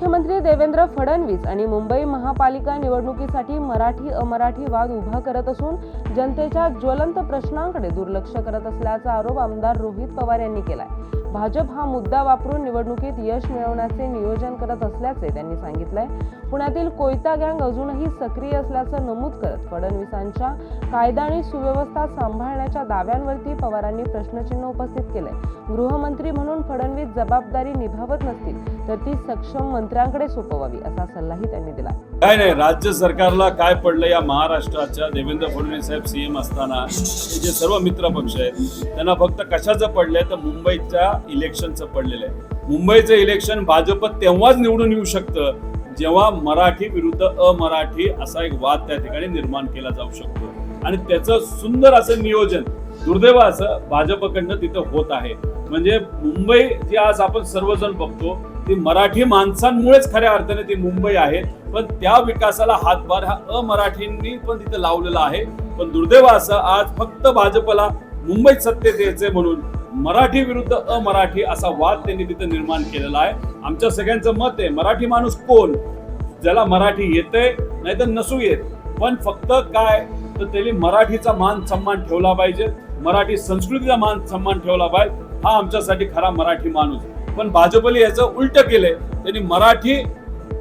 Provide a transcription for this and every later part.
मुख्यमंत्री देवेंद्र फडणवीस आणि मुंबई महापालिका निवडणुकीसाठी मराठी अमराठी वाद उभा करत असून जनतेच्या ज्वलंत प्रश्नांकडे दुर्लक्ष करत असल्याचा आरोप आमदार रोहित पवार यांनी केलाय. भाजप हा मुद्दा वापरून निवडणुकीत यश मिळवण्याचे नियोजन करत असल्याचे त्यांनी सांगितलंय. पुण्यातील कोयता गँग अजूनही सक्रिय असल्याचं नमूद करत फडणवीसांच्या कायदा आणि सुव्यवस्था सांभाळण्याच्या दाव्यांवरती पवारांनी प्रश्नचिन्ह उपस्थित केलंय. गृहमंत्री म्हणून फडणवीस जबाबदारी निभावत नसतील तर ती सक्षम मंत्र्यांकडे सोपवावी असा सल्लाही त्यांनी दिला. काय नाही राज्य सरकारला काय पडलं या महाराष्ट्राच्या देवेंद्र फडणवीस साहेब सीएम असताना जे सर्व मित्र पक्ष आहेत त्यांना फक्त कशाचं पडलंय तर मुंबईच्या इलेक्शनचं पडलेलं आहे. मुंबईचं इलेक्शन भाजप तेव्हाच निवडून येऊ शकतं जेव्हा मराठी विरुद्ध अमराठी असा एक वाद त्या ठिकाणी निर्माण केला जाऊ शकतो. आणि त्याचं सुंदर असं नियोजन दुर्दैव असं भाजपकडनं तिथं होत आहे. म्हणजे मुंबई जी आज आपण सर्वजण बघतो ती मराठी माणसांमुळेच खऱ्या अर्थाने ती मुंबई आहे. पण त्या विकासाला हातभार हा अमराठींनी पण तिथे लावलेला आहे. पण दुर्दैव असं आज फक्त भाजपला मुंबईत सत्तेत यायचंय म्हणून मराठी विरुद्ध अमराठी असा वाद त्यांनी तिथे निर्माण केलेला आहे. आमच्या सगळ्यांचं मत आहे मराठी माणूस कोण? ज्याला मराठी येते नाही तर नसू येत. पण फक्त काय? तर त्यांनी मराठीचा मान सन्मान ठेवला पाहिजे. मराठी संस्कृतीचा मान सन्मान ठेवला पाहिजे. हा आमच्यासाठी खरा मराठी माणूस पण भाजपने याचं उलट केलंय. त्यांनी मराठी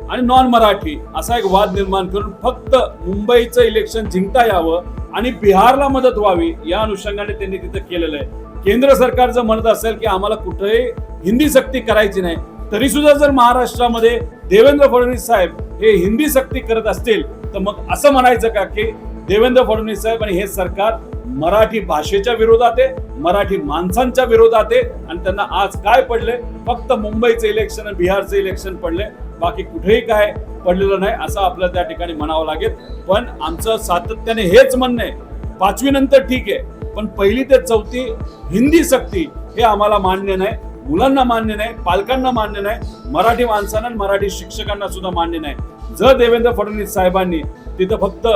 आणि नॉन मराठी असा एक वाद निर्माण करून फक्त मुंबईचं इलेक्शन जिंकता यावं आणि बिहारला मदत व्हावी या अनुषंगाने त्यांनी तिथं केलेलं आहे. केंद्र सरकार जर म्हणत असेल की आम्हाला कुठेही हिंदी सक्ती करायची नाही तरी सुद्धा जर महाराष्ट्रामध्ये देवेंद्र फडणवीस साहेब हे हिंदी सक्ती करत असतील तर मग असं म्हणायचं का की देवेंद्र फडणवीस साहेब आणि हे सरकार मराठी भाषेच्या विरोधात आहे मराठी माणसांच्या विरोधात आहे आणि त्यांना आज काय पडले फक्त मुंबईचं इलेक्शन आणि बिहारचं इलेक्शन पडले बाकी कुठेही काय पडलेलं नाही असं आपल्याला त्या ठिकाणी म्हणावं लागेल. पण आमचं सातत्याने हेच म्हणणं आहे. पाचवी नंतर ठीक आहे पण पहिली ते चौथी हिंदी सक्ती हे आम्हाला मान्य नाही. मुलांना मान्य नाही पालकांना मान्य नाही मराठी माणसांना आणि मराठी शिक्षकांना सुद्धा मान्य नाही. जर देवेंद्र फडणवीस साहेबांनी तिथं फक्त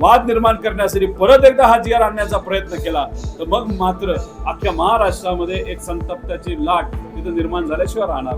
वाद निर्माण करण्यासाठी परत एकदा हा जी आणण्याचा प्रयत्न केला तर मग मात्र अख्ख्या महाराष्ट्रामध्ये एक संतप्ताची लाट तिथं निर्माण झाल्याशिवाय राहणार